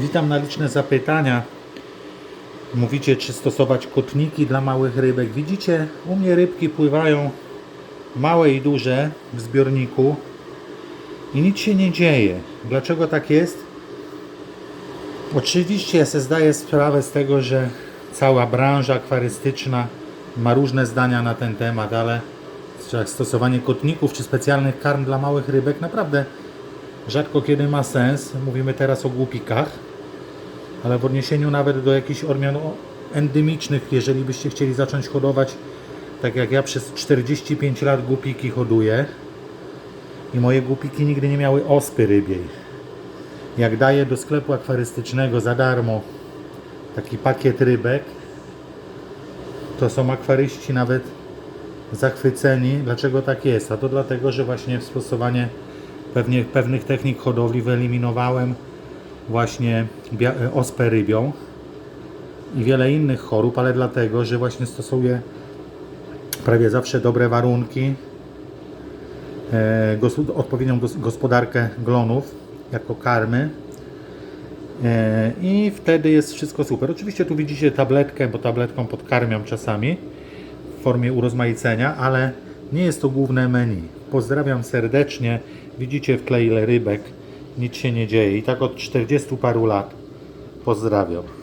Witam na liczne zapytania. Mówicie, czy stosować kotniki dla małych rybek. Widzicie, u mnie rybki pływają małe i duże w zbiorniku i nic się nie dzieje. Dlaczego tak jest? Oczywiście ja sobie zdaję sprawę z tego, że cała branża akwarystyczna ma różne zdania na ten temat, ale stosowanie kotników czy specjalnych karm dla małych rybek naprawdę rzadko kiedy ma sens. Mówimy teraz o głupikach, ale w odniesieniu nawet do jakichś odmian endemicznych, jeżeli byście chcieli zacząć hodować, tak jak ja przez 45 lat głupiki hoduję i moje głupiki nigdy nie miały ospy rybiej. Jak daję do sklepu akwarystycznego za darmo taki pakiet rybek, to są akwaryści nawet zachwyceni. Dlaczego tak jest? A to dlatego, że właśnie stosowanie pewnie, pewnych technik hodowli wyeliminowałem właśnie e, ospę rybią i wiele innych chorób, ale dlatego, że właśnie stosuję prawie zawsze dobre warunki, e, odpowiednią gos- gospodarkę glonów jako karmy. E, I wtedy jest wszystko super. Oczywiście tu widzicie tabletkę, bo tabletką podkarmiam czasami w formie urozmaicenia, ale nie jest to główne menu. Pozdrawiam serdecznie. Widzicie w klej ile rybek. Nic się nie dzieje. I tak od 40 paru lat. Pozdrawiam.